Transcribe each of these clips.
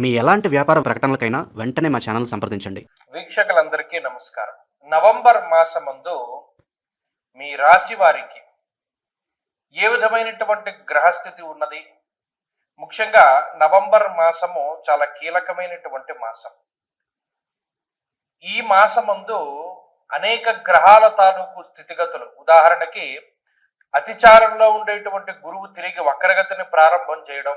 మీ ఎలాంటి వ్యాపార ప్రకటనలకైనా వెంటనే మా ఛానల్ సంప్రదించండి. వీక్షకులందరికీ నమస్కారం. నవంబర్ మాసమందు మీ రాశి వారికి ఏ విధమైనటువంటి గ్రహస్థితి ఉన్నది? ముఖ్యంగా నవంబర్ మాసము చాలా కీలకమైనటువంటి మాసం. ఈ మాసమందు అనేక గ్రహాల తాలూకు స్థితిగతులు. ఉదాహరణకి అతిచారంలో ఉండేటువంటి గురువు తిరిగి వక్రగతిని ప్రారంభం చేయడం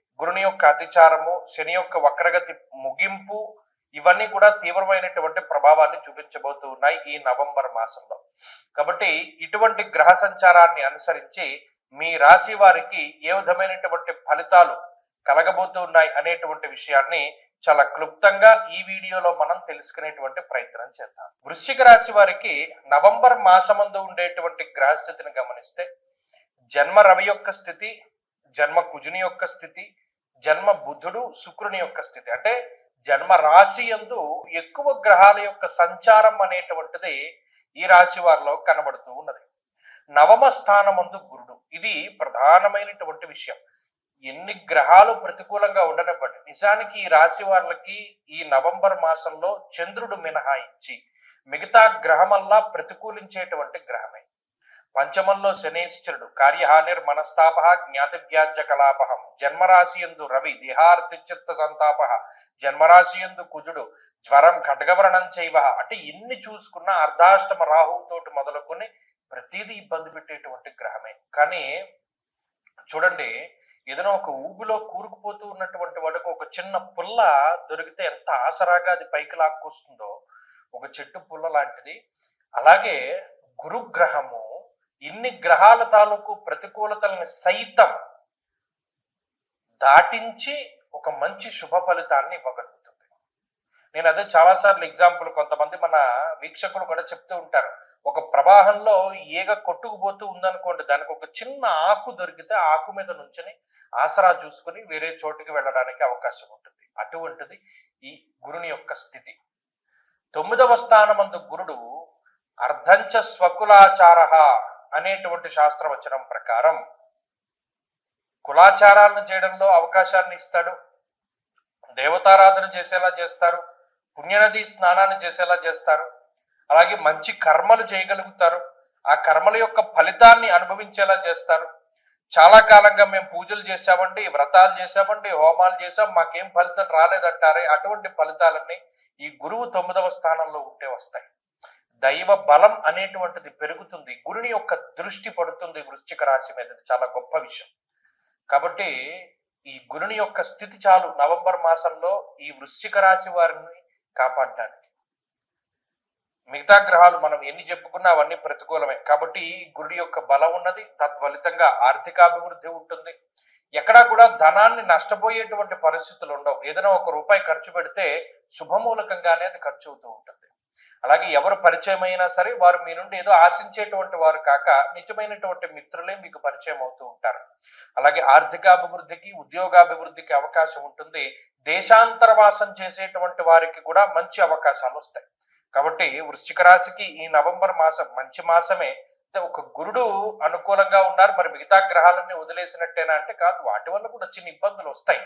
గురుని యొక్క అతిచారము శని యొక్క వక్రగతి ముగింపు ఇవన్నీ కూడా తీవ్రమైనటువంటి ప్రభావాన్ని చూపించబోతూ ఉన్నాయి ఈ నవంబర్ మాసంలో. కాబట్టి ఇటువంటి గ్రహ సంచారాన్ని అనుసరించి మీ రాశి వారికి ఏ విధమైనటువంటి ఫలితాలు కలగబోతూ ఉన్నాయి అనేటువంటి విషయాన్ని చాలా క్లుప్తంగా ఈ వీడియోలో మనం తెలుసుకునేటువంటి ప్రయత్నం చేద్దాం. వృశ్చిక రాశి వారికి నవంబర్ మాసమందు ఉండేటువంటి గ్రహస్థితిని గమనిస్తే జన్మ రవి యొక్క స్థితి జన్మ కుజుని యొక్క స్థితి జన్మ బుద్ధుడు శుక్రుని యొక్క స్థితి. అంటే జన్మ రాశి యందు ఎక్కువ గ్రహాల యొక్క సంచారం అనేటువంటిది ఈ రాశి వారిలో కనబడుతూ ఉన్నది. నవమ స్థానమందు గురుడు. ఇది ప్రధానమైనటువంటి విషయం. ఎన్ని గ్రహాలు ప్రతికూలంగా ఉండనివ్వండి. నిజానికి ఈ రాశి వాళ్ళకి ఈ నవంబర్ మాసంలో చంద్రుడు మినహాయించి మిగతా గ్రహమల్లా ప్రతికూలించేటువంటి గ్రహమే. పంచమంలో శనేశ్వరుడు కార్యహానిర్ మనస్తాప జ్ఞాతివ్యాజ్య కలాపహం జన్మరాశి యందు రవి దేహార్తి చిత్త సంతాప. జన్మరాశి యందు కుజుడు జ్వరం ఖడ్గవరణం చేయవ అంటే ఎన్ని చూసుకున్నా అర్ధాష్టమ రాహువుతోటి మొదలుకొని ప్రతిదీ ఇబ్బంది పెట్టేటువంటి గ్రహమే. కానీ చూడండి ఏదైనా ఒక ఊబిలో కూరుకుపోతూ ఉన్నటువంటి వాడికి ఒక చిన్న పుల్ల దొరికితే ఎంత ఆసరాగా అది పైకి లాక్కొస్తుందో ఒక చెట్టు పుల్ల లాంటిది. అలాగే గురుగ్రహము ఇన్ని గ్రహాల తాలూకు ప్రతికూలతల్ని సైతం దాటించి ఒక మంచి శుభ ఫలితాన్ని ఇవ్వగలుగుతుంది. నేను అదే చాలాసార్లు ఎగ్జాంపుల్ కొంతమంది మన వీక్షకులు కూడా చెప్తూ ఉంటారు. ఒక ప్రవాహంలో ఈగ కొట్టుకుపోతూ ఉందనుకోండి దానికి ఒక చిన్న ఆకు దొరికితే ఆకు మీద నుంచుని ఆసరా చూసుకుని వేరే చోటుకి వెళ్ళడానికి అవకాశం ఉంటుంది. అటువంటిది ఈ గురుని యొక్క స్థితి. తొమ్మిదవ స్థానమందు గురుడు అర్ధంచ స్వకులాచార అనేటువంటి శాస్త్రవచనం ప్రకారం కులాచారాలను చేయడంలో అవకాశాన్ని ఇస్తాడు. దేవతారాధన చేసేలా చేస్తారు. పుణ్యనది స్నానాన్ని చేసేలా చేస్తారు. అలాగే మంచి కర్మలు చేయగలుగుతారు. ఆ కర్మల యొక్క ఫలితాన్ని అనుభవించేలా చేస్తారు. చాలా కాలంగా మేము పూజలు చేశామండి వ్రతాలు చేశామండి హోమాలు చేసాం మాకేం ఫలితం రాలేదంటారే. అటువంటి ఫలితాలన్నీ ఈ గురువు తొమ్మిదవ స్థానంలో ఉంటే వస్తాయి. దైవ బలం అనేటువంటిది పెరుగుతుంది. గురుని యొక్క దృష్టి పడుతుంది వృశ్చిక రాశి మీద. చాలా గొప్ప విషయం. కాబట్టి ఈ గురుని యొక్క స్థితి చాలు. నవంబర్ మాసంలో ఈ వృశ్చిక రాశి వారిని కాపాడడానికి మిగతా గ్రహాలు మనం ఎన్ని చెప్పుకున్నా అవన్నీ ప్రతికూలమే. కాబట్టి గురుడి యొక్క బలం ఉన్నది. తద్ఫలితంగా ఆర్థికాభివృద్ధి ఉంటుంది. ఎక్కడా కూడా ధనాన్ని నష్టపోయేటువంటి పరిస్థితులు ఉండవు. ఏదైనా ఒక రూపాయి ఖర్చు పెడితే శుభమూలకంగానే అది ఖర్చు అవుతూ ఉంటుంది. అలాగే ఎవరు పరిచయం అయినా సరే వారు మీ నుండి ఏదో ఆశించేటువంటి వారు కాక నిజమైనటువంటి మిత్రులే మీకు పరిచయం అవుతూ ఉంటారు. అలాగే ఆర్థికాభివృద్ధికి ఉద్యోగాభివృద్ధికి అవకాశం ఉంటుంది. దేశాంతరవాసం చేసేటువంటి వారికి కూడా మంచి అవకాశాలు వస్తాయి. కాబట్టి వృశ్చిక రాశికి ఈ నవంబర్ మాసం మంచి మాసమే. అంటే ఒక గురుడు అనుకూలంగా ఉన్నారు. మరి మిగతా గ్రహాలన్నీ వదిలేసినట్టేనా అంటే కాదు. వాటి వల్ల కూడా చిన్న ఇబ్బందులు వస్తాయి.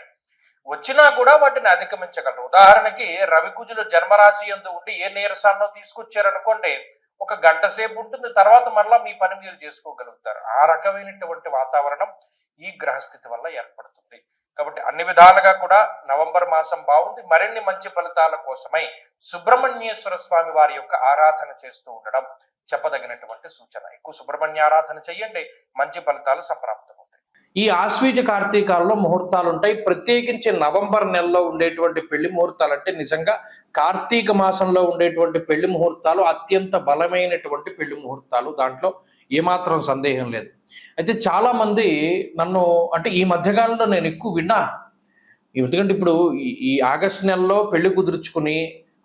వచ్చినా కూడా వాటిని అధిగమించగలరు. ఉదాహరణకి రవికుజులు జన్మరాశి ఎందు ఉండి ఏ నీరసాన్నో తీసుకొచ్చారనుకోండి ఒక గంట సేపు ఉంటుంది తర్వాత మరలా మీ పని మీరు చేసుకోగలుగుతారు. ఆ రకమైనటువంటి వాతావరణం ఈ గ్రహస్థితి వల్ల ఏర్పడుతుంది. కాబట్టి అన్ని విధాలుగా కూడా నవంబర్ మాసం బాగుంది. మరిన్ని మంచి ఫలితాల కోసమై సుబ్రహ్మణ్యేశ్వర స్వామి వారి యొక్క ఆరాధన చేస్తూ ఉండడం చెప్పదగినటువంటి సూచన. ఎక్కువ సుబ్రహ్మణ్య ఆరాధన చేయండి మంచి ఫలితాలు సంప్రాప్తం ఈ ఆశ్వీజ కార్తీకాల్లో ముహూర్తాలు ఉంటాయి ప్రత్యేకించి నవంబర్ నెలలో ఉండేటువంటి పెళ్ళి ముహూర్తాలు అంటే నిజంగా కార్తీక మాసంలో ఉండేటువంటి పెళ్ళి ముహూర్తాలు అత్యంత బలమైనటువంటి పెళ్ళి ముహూర్తాలు. దాంట్లో ఏమాత్రం సందేహం లేదు. అయితే చాలా మంది నన్ను అంటే ఈ మధ్యకాలంలో నేను ఎక్కువ విన్నా ఎందుకంటే ఇప్పుడు ఈ- ఈ ఆగస్టు నెలలో పెళ్ళి కుదుర్చుకుని